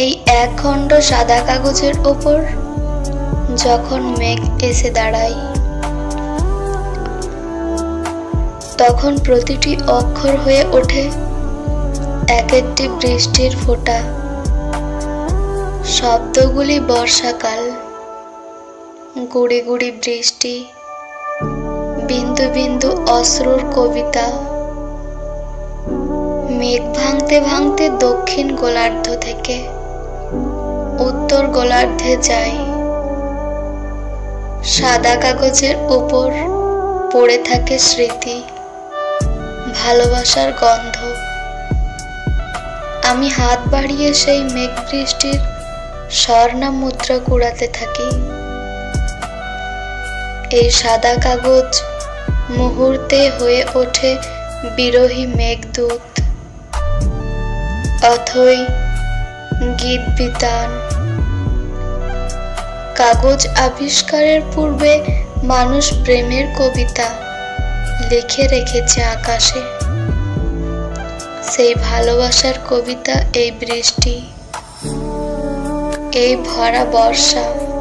এই এক খণ্ড সাদা কাগজের ওপর যখন মেঘ এসে দাঁড়ায়, তখন প্রতিটি অক্ষর হয়ে ওঠে এক একটি বৃষ্টির ফোঁটা। শব্দগুলি বর্ষাকাল, গুড়ি গুড়ি বৃষ্টি, বিন্দু বিন্দু অশ্রুর কবিতা, মেঘ ভাঙতে ভাঙতে দক্ষিণ গোলার্ধ থেকে উত্তর গোলার্ধে যাই। সাদা কাগজের উপর পড়ে থাকে স্মৃতি, ভালোবাসার গন্ধ। আমি হাত বাড়িয়ে সেই মেঘ বৃষ্টির স্বর্ণা মুদ্রা কুড়াতে থাকি। এই সাদা কাগজ মুহূর্তে হয়ে ওঠে বিরোহী মেঘদূত। অথই গীত বিতান কাগজ আবিষ্কারের পূর্বে মানুষ প্রেমের কবিতা লিখে রেখেছে আকাশে। সেই ভালোবাসার কবিতা এই বৃষ্টি, এই ভরা বর্ষা।